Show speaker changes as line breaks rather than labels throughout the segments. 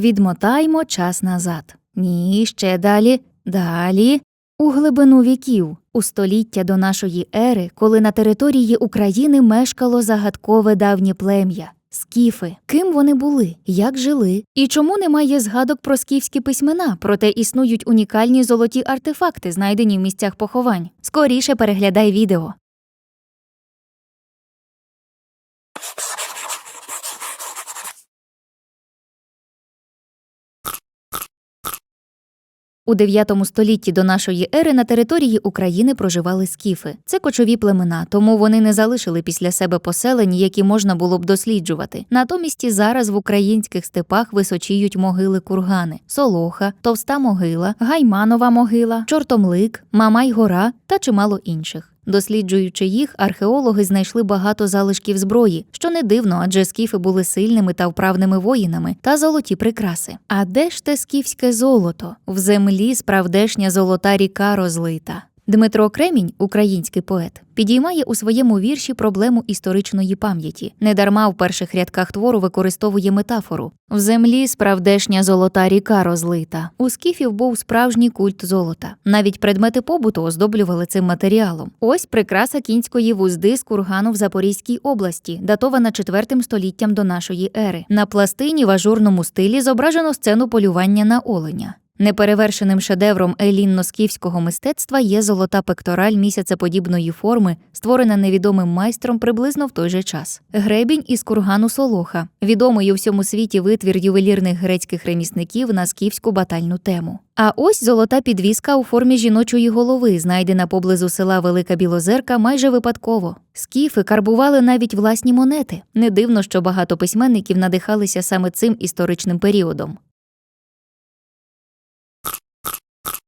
Відмотаймо час назад. Ні, ще далі, далі. У глибину віків, у століття до нашої ери, коли на території України мешкало загадкове давнє плем'я. Скіфи, ким вони були, як жили, і чому немає згадок про скіфські письмена, проте існують унікальні золоті артефакти, знайдені в місцях поховань. Скоріше переглядай відео. У 9 столітті до нашої ери на території України проживали скіфи. Це кочові племена, тому вони не залишили після себе поселень, які можна було б досліджувати. Натомість зараз в українських степах височіють могили кургани: Солоха, Товста могила, Гайманова могила, Чортомлик, Мамай-гора та чимало інших. Досліджуючи їх, археологи знайшли багато залишків зброї, що не дивно, адже скіфи були сильними та вправними воїнами та золоті прикраси. А де ж те скіфське золото? В землі справдешня золота ріка розлита. Дмитро Кремінь, український поет, підіймає у своєму вірші проблему історичної пам'яті. Недарма в перших рядках твору використовує метафору: в землі справдешня золота ріка розлита. У скіфів був справжній культ золота. Навіть предмети побуту оздоблювали цим матеріалом. Ось прикраса кінської вузди з кургану в Запорізькій області, датована IV століттям до нашої ери. На пластині в ажурному стилі зображено сцену полювання на оленя. Неперевершеним шедевром елінно-скіфського мистецтва є золота пектораль місяцеподібної форми, створена невідомим майстром приблизно в той же час. Гребінь із кургану Солоха, відомий у всьому світі витвір ювелірних грецьких ремісників на скіфську батальну тему. А ось золота підвіска у формі жіночої голови, знайдена поблизу села Велика Білозерка майже випадково. Скіфи карбували навіть власні монети. Не дивно, що багато письменників надихалися саме цим історичним періодом.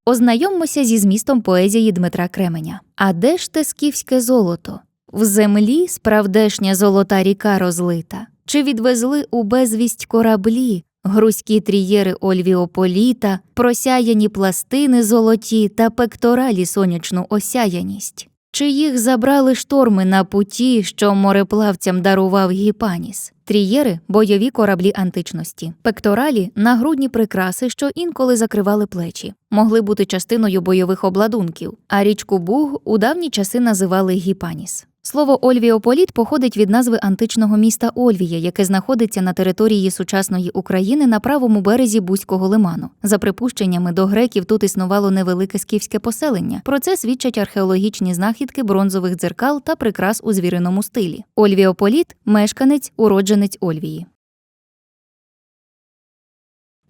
Ознайомимося зі змістом поезії Дмитра Кременя. А де ж те скіфське золото? В землі справдешня золота ріка розлита. Чи відвезли у безвість кораблі, грузькі трієри Ольвіополіта, просяяні пластини золоті та пекторалі сонячну осяяність? Чи їх забрали шторми на путі, що мореплавцям дарував Гіпаніс? Трієри бойові кораблі античності, пекторалі нагрудні прикраси, що інколи закривали плечі, могли бути частиною бойових обладунків, а річку Буг у давні часи називали Гіпаніс. Слово Ольвіополіт походить від назви античного міста Ольвія, яке знаходиться на території сучасної України на правому березі Бузького лиману. За припущеннями до греків тут існувало невелике скіфське поселення. Про це свідчать археологічні знахідки бронзових дзеркал та прикрас у звіриному стилі. Ольвіополіт мешканець, уродженець Ольвії.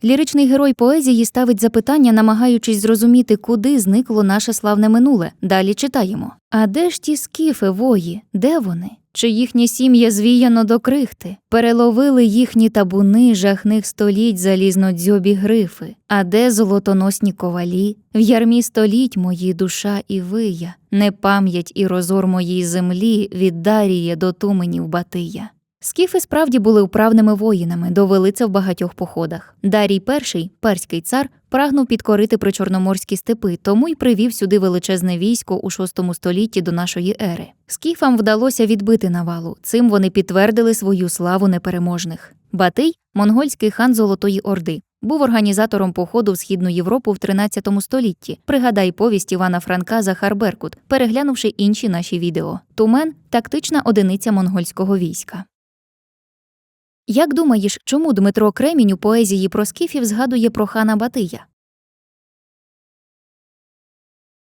Ліричний герой поезії ставить запитання, намагаючись зрозуміти, куди зникло наше славне минуле. Далі читаємо. А де ж ті скіфи вої? Де вони? Чи їхнє сім'я звіяно до крихти? Переловили їхні табуни жахних століть залізнодзьобі грифи. А де золотоносні ковалі? В ярмі століть мої душа і вия, не пам'ять і розор моїй землі від Даріє до туменів Батия. Скіфи справді були вправними воїнами, довели це в багатьох походах. Дарій І, перський цар, прагнув підкорити причорноморські степи, тому й привів сюди величезне військо у VI столітті до нашої ери. Скіфам вдалося відбити навалу. Цим вони підтвердили свою славу непереможних. Батий монгольський хан Золотої Орди. Був організатором походу в Східну Європу в 13 столітті. Пригадай повість Івана Франка Захар Беркут, переглянувши інші наші відео. Тумен тактична одиниця монгольського війська. Як думаєш, чому Дмитро Кремінь у поезії про скіфів згадує про хана Батия?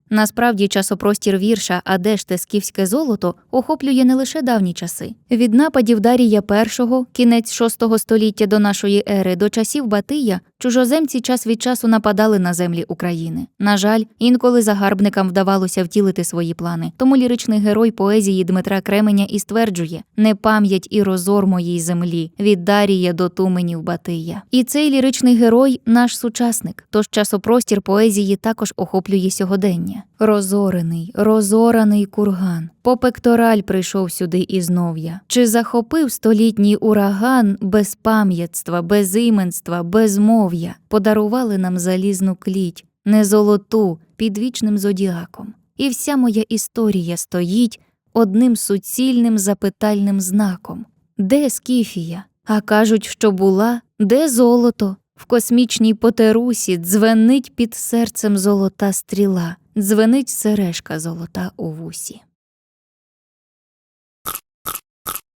Насправді часопростір вірша А де ж те скіфське золото охоплює не лише давні часи. Від нападів Дарія І, кінець VI століття до нашої ери, до часів Батия, чужоземці час від часу нападали на землі України. На жаль, інколи загарбникам вдавалося втілити свої плани. Тому ліричний герой поезії Дмитра Кременя і стверджує: не пам'ять і розор моїй землі, від Дарія до туменів Батия. І цей ліричний герой наш сучасник. Тож часопростір поезії також охоплює сьогодення. Розорений, розораний курган. По пектораль прийшов сюди і знов. Чи захопив столітній ураган безпам'ятства, безіменства, безмов'я? Подарували нам залізну кліть, не золоту, під вічним зодіаком. І вся моя історія стоїть одним суцільним запитальним знаком. Де Скіфія? А кажуть, що була, де золото? В космічній потерусі дзвенить під серцем золота стріла, дзвенить сережка золота у вусі.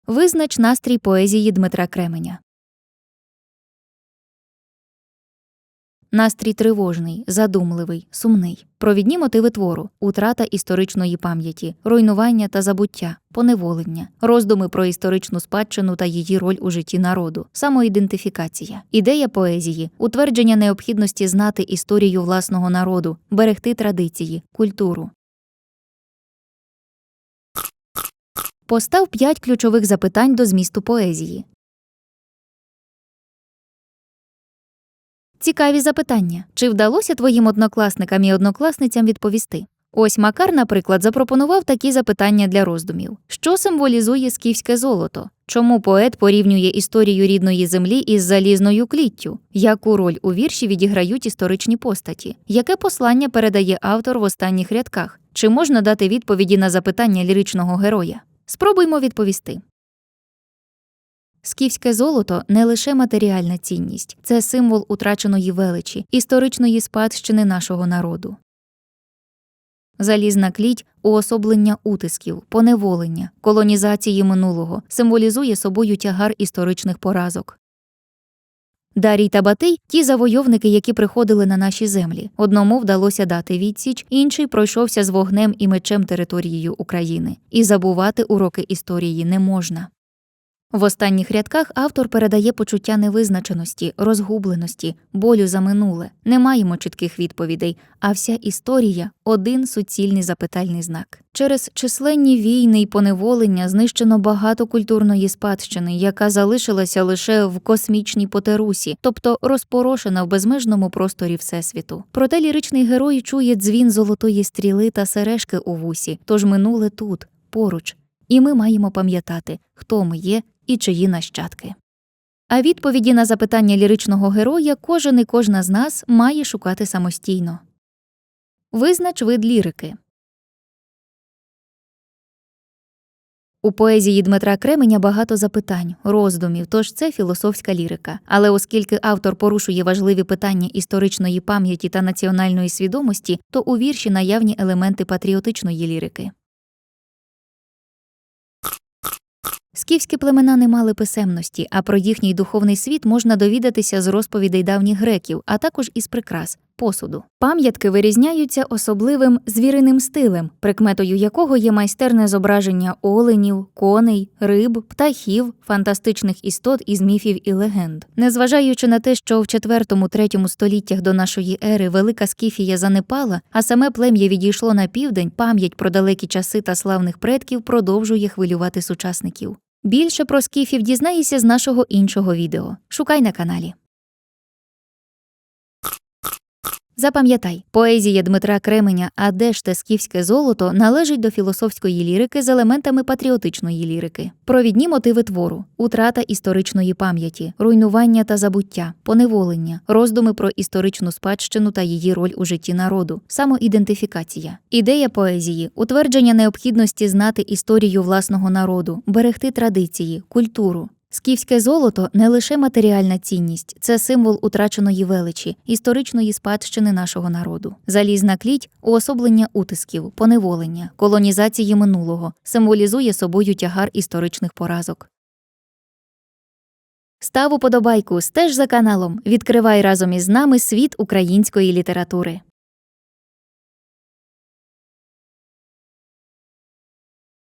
Визнач настрій поезії Дмитра Кременя. Настрій тривожний, задумливий, сумний. Провідні мотиви твору, утрата історичної пам'яті, руйнування та забуття, поневолення, роздуми про історичну спадщину та її роль у житті народу, самоідентифікація, ідея поезії, утвердження необхідності знати історію власного народу, берегти традиції, культуру. Постав п'ять ключових запитань до змісту поезії. Цікаві запитання. Чи вдалося твоїм однокласникам і однокласницям відповісти? Ось Макар, наприклад, запропонував такі запитання для роздумів: що символізує скіфське золото? Чому поет порівнює історію рідної землі із залізною кліттю? Яку роль у вірші відіграють історичні постаті? Яке послання передає автор в останніх рядках? Чи можна дати відповіді на запитання ліричного героя? Спробуймо відповісти. Скіфське золото не лише матеріальна цінність, це символ утраченої величі, історичної спадщини нашого народу. Залізна кліть уособлення утисків, поневолення, колонізації минулого символізує собою тягар історичних поразок. Дарій та Батий ті завойовники, які приходили на наші землі. Одному вдалося дати відсіч, інший пройшовся з вогнем і мечем територією України. І забувати уроки історії не можна. В останніх рядках автор передає почуття невизначеності, розгубленості, болю за минуле. Не маємо чітких відповідей, а вся історія один суцільний запитальний знак. Через численні війни й поневолення знищено багато культурної спадщини, яка залишилася лише в космічній потерусі, тобто розпорошена в безмежному просторі Всесвіту. Проте ліричний герой чує дзвін золотої стріли та сережки у вусі, тож минуле тут, поруч. І ми маємо пам'ятати, хто ми є і чиї нащадки. А відповіді на запитання ліричного героя кожен і кожна з нас має шукати самостійно. Визнач вид лірики. У поезії Дмитра Кременя багато запитань, роздумів, тож це філософська лірика. Але оскільки автор порушує важливі питання історичної пам'яті та національної свідомості, то у вірші наявні елементи патріотичної лірики. Скіфські племена не мали писемності, а про їхній духовний світ можна довідатися з розповідей давніх греків, а також із прикрас посуду. Пам'ятки вирізняються особливим звіриним стилем, прикметою якого є майстерне зображення оленів, коней, риб, птахів, фантастичних істот із міфів і легенд. Незважаючи на те, що в 4-3 століттях до нашої ери велика Скіфія занепала, а саме плем'я відійшло на південь, пам'ять про далекі часи та славних предків продовжує хвилювати сучасників. Більше про скіфів дізнаєшся з нашого іншого відео. Шукай на каналі. Запам'ятай, поезія Дмитра Кременя «А де ж те скіфське золото належить до філософської лірики з елементами патріотичної лірики. Провідні мотиви твору, утрата історичної пам'яті, руйнування та забуття, поневолення, роздуми про історичну спадщину та її роль у житті народу, самоідентифікація, ідея поезії, утвердження необхідності знати історію власного народу, берегти традиції, культуру. Скіфське золото не лише матеріальна цінність, це символ утраченої величі, історичної спадщини нашого народу. Залізна кліть уособлення утисків, поневолення, колонізації минулого, символізує собою тягар історичних поразок. Став уподобайку, стеж за каналом, відкривай разом із нами світ української літератури.